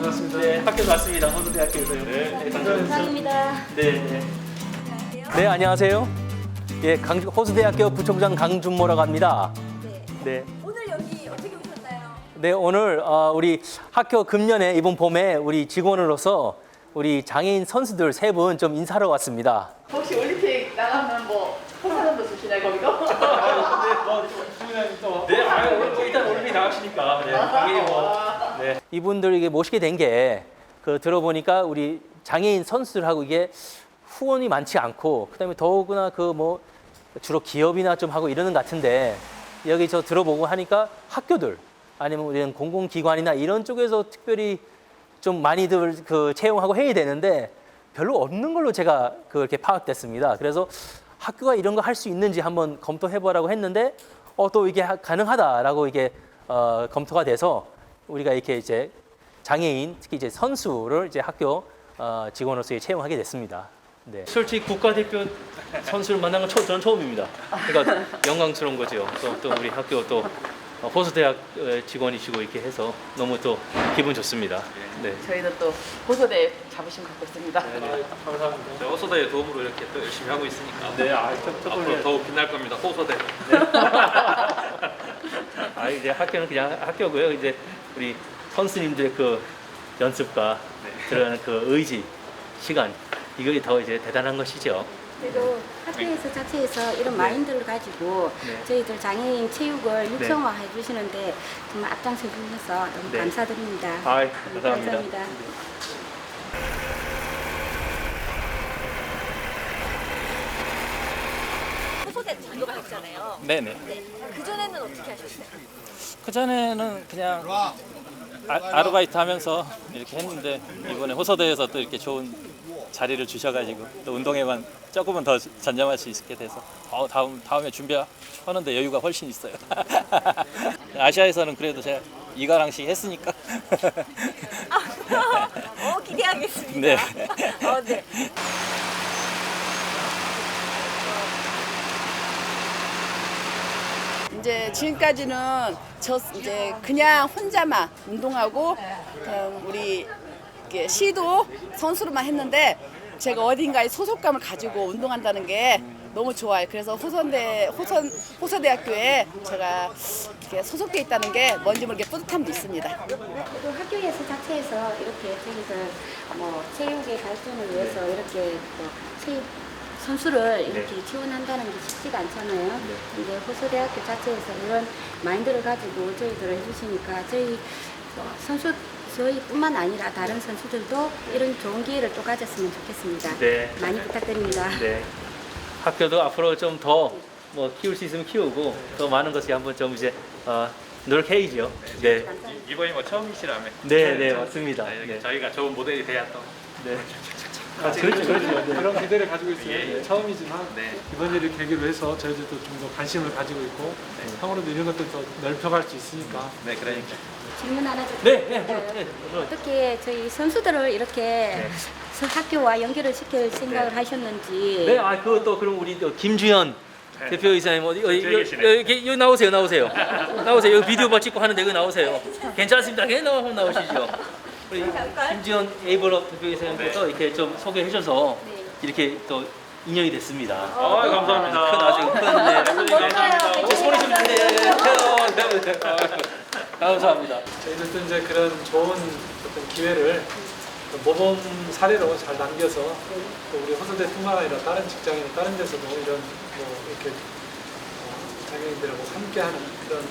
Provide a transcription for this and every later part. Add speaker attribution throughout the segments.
Speaker 1: 반갑습니다.
Speaker 2: 네, 학교 왔습니다. 호수대학교에서요. 네, 네,
Speaker 3: 감사합니다.
Speaker 2: 네, 네. 네, 안녕하세요. 예, 강, 호수대학교 부총장 강준모라고 합니다.
Speaker 3: 네.
Speaker 2: 네.
Speaker 3: 오늘 여기 어떻게 오셨나요?
Speaker 2: 네, 오늘 어, 우리 학교 금년에 이번 봄에 우리 직원으로서 우리 장애인 선수들 세 분 좀 인사하러 왔습니다.
Speaker 4: 혹시 올림픽 나가면 뭐 포사전도 주시나요 거기도?
Speaker 2: 네, 아, 뭐 일단 올림픽 나가시니까 네, 당연히 뭐. 네. 이분들 이게 모시게 된 게 그 들어보니까 우리 장애인 선수들하고 이게 후원이 많지 않고 그다음에 더구나 그 뭐 주로 기업이나 좀 하고 이러는 것 같은데 여기 저 들어보고 하니까 학교들 아니면 우리는 공공기관이나 이런 쪽에서 특별히 좀 많이들 그 채용하고 해야 되는데 별로 없는 걸로 제가 그렇게 파악됐습니다. 그래서 학교가 이런 거 할 수 있는지 한번 검토해보라고 했는데 어, 또 이게 하- 가능하다라고 이게 어, 검토가 돼서 우리가 이렇게 이제 장애인 특히 이제 선수를 이제 학교 어, 직원으로서 채용하게 됐습니다. 네. 솔직히 국가대표 선수를 만난 건 처, 저는 처음입니다. 그러니까 영광스러운 거죠. 또, 또 우리 학교 또 어, 호수대학 어, 직원이시고 이렇게 해서 너무 또 기분 좋습니다. 네.
Speaker 4: 저희는 또 고소대 자부심 갖고 있습니다.
Speaker 2: 감사합니다.
Speaker 5: 저 호소대의 도움으로 이렇게 또 열심히 하고 있으니까
Speaker 2: 네, 아,
Speaker 5: 앞으로 더욱 빛날 겁니다. 호소대.
Speaker 2: 아 이제 학교는 그냥 학교고요. 이제 우리 선수님들의 그 연습과 들어가는 그 의지, 시간 이게 더 이제 대단한 것이죠.
Speaker 3: 그래도 학교에서 자체에서 이런 마인드를 가지고
Speaker 2: 네.
Speaker 3: 저희들 장애인 체육을 육성화 해주시는데 정말 앞장서 주셔서 너무
Speaker 2: 네.
Speaker 3: 감사드립니다.
Speaker 2: 아이,
Speaker 3: 네,
Speaker 2: 감사합니다.
Speaker 3: 감사합니다.
Speaker 6: 호소대 했잖아요.
Speaker 7: 네네.
Speaker 6: 그 전에는 어떻게 하셨어요?
Speaker 7: 그 전에는 그냥 아, 아르바이트 하면서 이렇게 했는데 이번에 호서대에서 또 이렇게 좋은 자리를 주셔가지고 또 운동에만 조금은 더 전념할 수 있게 돼서 어, 다음 다음에 준비하는데 여유가 훨씬 있어요. 아시아에서는 그래도 제가 이가랑씩 했으니까.
Speaker 6: 어, 기대하겠습니다.
Speaker 7: 네.
Speaker 6: 어, 네.
Speaker 4: 이제 지금까지는 저 이제 그냥 혼자만 운동하고 그냥 우리 이렇게 시도 선수로만 했는데 제가 어딘가에 소속감을 가지고 운동한다는 게 너무 좋아요. 그래서 호선대 호선 호서대학교에 제가 이렇게 소속돼 있다는 게 뭔지 모르게 뿌듯함도 있습니다.
Speaker 3: 그래도 학교에서 자체에서 이렇게 저희들 뭐 체육의 발전을 위해서 이렇게 또 체육 선수를 이렇게 지원한다는 게 쉽지가 않잖아요. 근데 호소대학교 자체에서 이런 마인드를 가지고 저희들을 해주시니까 저희 어, 선수 저희뿐만 아니라 다른 선수들도 이런 좋은 기회를 또 가졌으면 좋겠습니다.
Speaker 2: 네.
Speaker 3: 많이 부탁드립니다.
Speaker 2: 네. 학교도 앞으로 좀 더 뭐 키울 수 있으면 키우고 더 많은 것이 한번 좀 이제 어, 노력해야죠. 네.
Speaker 5: 이- 이번이 뭐 처음이시라며.
Speaker 2: 네, 네, 맞습니다.
Speaker 5: 네, 이렇게
Speaker 2: 네.
Speaker 5: 저희가 좋은 모델이 돼야 또.
Speaker 2: 네. 아, 그렇죠, 그렇죠. 네.
Speaker 1: 그런 기대를 가지고 있어요.
Speaker 5: 예, 예.
Speaker 1: 처음이지만
Speaker 5: 네.
Speaker 1: 이번 일을 계기로 해서 저희들도 좀 더 관심을 가지고 있고 향후로도 이런 것들 더 넓혀갈 수 있으니까
Speaker 5: 네, 그러니까.
Speaker 3: 질문 하나 좀
Speaker 2: 네, 네, 네, 네.
Speaker 3: 어떻게 저희 선수들을 이렇게 서- 학교와 연결을 시킬 생각을
Speaker 2: 네.
Speaker 3: 하셨는지
Speaker 2: 네, 아 그것도 그럼 우리 또 김주현 대표이사님 어디 여기. 여기, 여기, 나오세요, 나오세요, 나오세요. 여기 비디오 뭐 찍고 하는데 여기 나오세요. 괜찮습니다. 그냥 나오 나오시죠. 우리 김주현 에이블업 대표이사님께서 이렇게 좀 소개해 주셔서 이렇게 또 인연이 됐습니다.
Speaker 5: 아, 감사합니다.
Speaker 2: 큰 아주 큰 네.
Speaker 5: 감사합니다.
Speaker 2: 소리 좀 주세요. 감사합니다.
Speaker 1: 저희들도 이제 그런 좋은 어떤 기회를 모범 사례로 잘 남겨서 또 우리 호소대뿐만 아니라 다른 직장이나 다른 데서도 이런 뭐 이렇게 어, 장애인들하고 함께하는 그런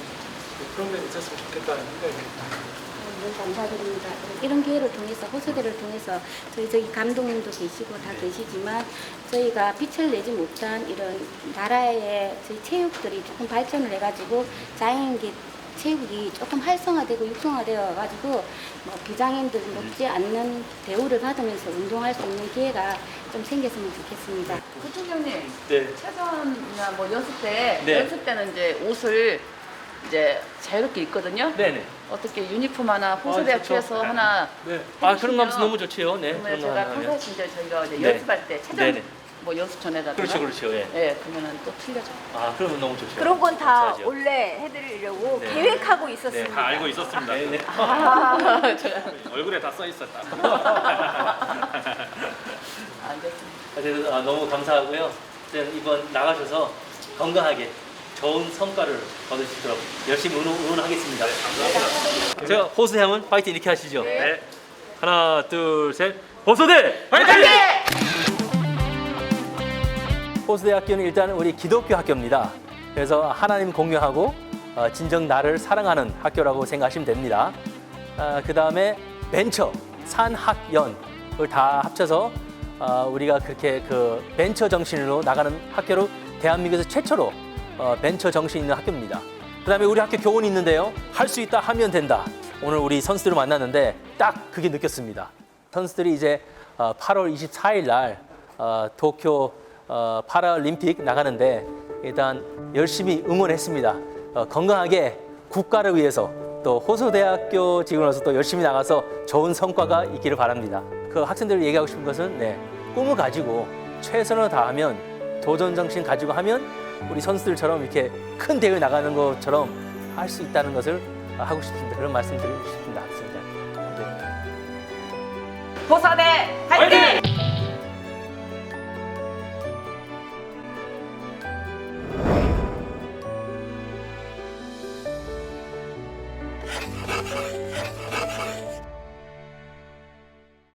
Speaker 1: 그 프로그램이 있었으면 좋겠다는 생각이 듭니다.
Speaker 3: 너무 감사드립니다. 이런 기회를 통해서 호소대를 통해서 저희 저기 감독님도 계시고 다 계시지만 저희가 빛을 내지 못한 이런 나라의 저희 체육들이 조금 발전을 해가지고 장애인계 체육이 조금 활성화되고 육성화되어 가지고 뭐 비장애인들 높지 않는 대우를 받으면서 운동할 수 있는 기회가 좀 생겼으면 좋겠습니다.
Speaker 4: 부총장님
Speaker 2: 네.
Speaker 4: 체전이나 뭐 연습 때
Speaker 2: 네.
Speaker 4: 연습 때는 이제 옷을 이제 자유롭게 입거든요.
Speaker 2: 네네.
Speaker 4: 어떻게 유니폼 하나
Speaker 2: 아, 좋죠.
Speaker 4: 학교에서 하나
Speaker 1: 네.
Speaker 2: 아 그런 거 하면 너무 좋지요. 네.
Speaker 4: 그러면
Speaker 2: 그런 거
Speaker 4: 제가
Speaker 2: 하면.
Speaker 4: 평소에 진짜 저희가 이제
Speaker 2: 네.
Speaker 4: 연습할 때 체전
Speaker 2: 네네.
Speaker 4: 뭐 연수촌에다
Speaker 2: 그렇죠, 그렇죠. 예.
Speaker 4: 예, 그러면은 또 틀려져.
Speaker 2: 아, 그러면 너무 좋죠.
Speaker 6: 그런 건 다
Speaker 2: 감사하죠.
Speaker 6: 원래 해드리려고
Speaker 2: 네.
Speaker 6: 계획하고
Speaker 5: 다
Speaker 6: 있었습니다.
Speaker 5: 알고 있었습니다.
Speaker 2: 네, 네.
Speaker 5: 얼굴에 다 써 있었다.
Speaker 4: 알겠습니다.
Speaker 2: 그래서 아, 너무 감사하고요. 어쨌든 이번 나가셔서 건강하게 좋은 성과를 거두시도록 열심히 응원, 응원 하겠습니다. 제가 호수하면 파이팅 이렇게 하시죠.
Speaker 5: 네.
Speaker 2: 하나, 둘, 셋. 호수대 파이팅! 호수대학교는 일단 우리 기독교 학교입니다. 그래서 하나님 공유하고 어, 진정 나를 사랑하는 학교라고 생각하시면 됩니다. 그 다음에 벤처, 산학연을 다 합쳐서 어, 우리가 그렇게 그 벤처 정신으로 나가는 학교로 대한민국에서 최초로 어, 벤처 정신 있는 학교입니다. 그 다음에 우리 학교 교훈이 있는데요. 할 수 있다 하면 된다. 오늘 우리 선수들을 만났는데 딱 그게 느꼈습니다. 선수들이 이제 어, 8월 24일 날 어, 도쿄 어, 파라림픽 나가는데 일단 열심히 응원했습니다. 어, 건강하게 국가를 위해서 또 호소대학교 직원으로서 또 열심히 나가서 좋은 성과가 있기를 바랍니다. 그 학생들 얘기하고 싶은 것은 네, 꿈을 가지고 최선을 다하면 도전 정신 가지고 하면 우리 선수들처럼 이렇게 큰 대회 나가는 것처럼 할 수 있다는 것을 하고 싶습니다. 그런 말씀 드리고 싶습니다. 네.
Speaker 6: 호서대 화이팅!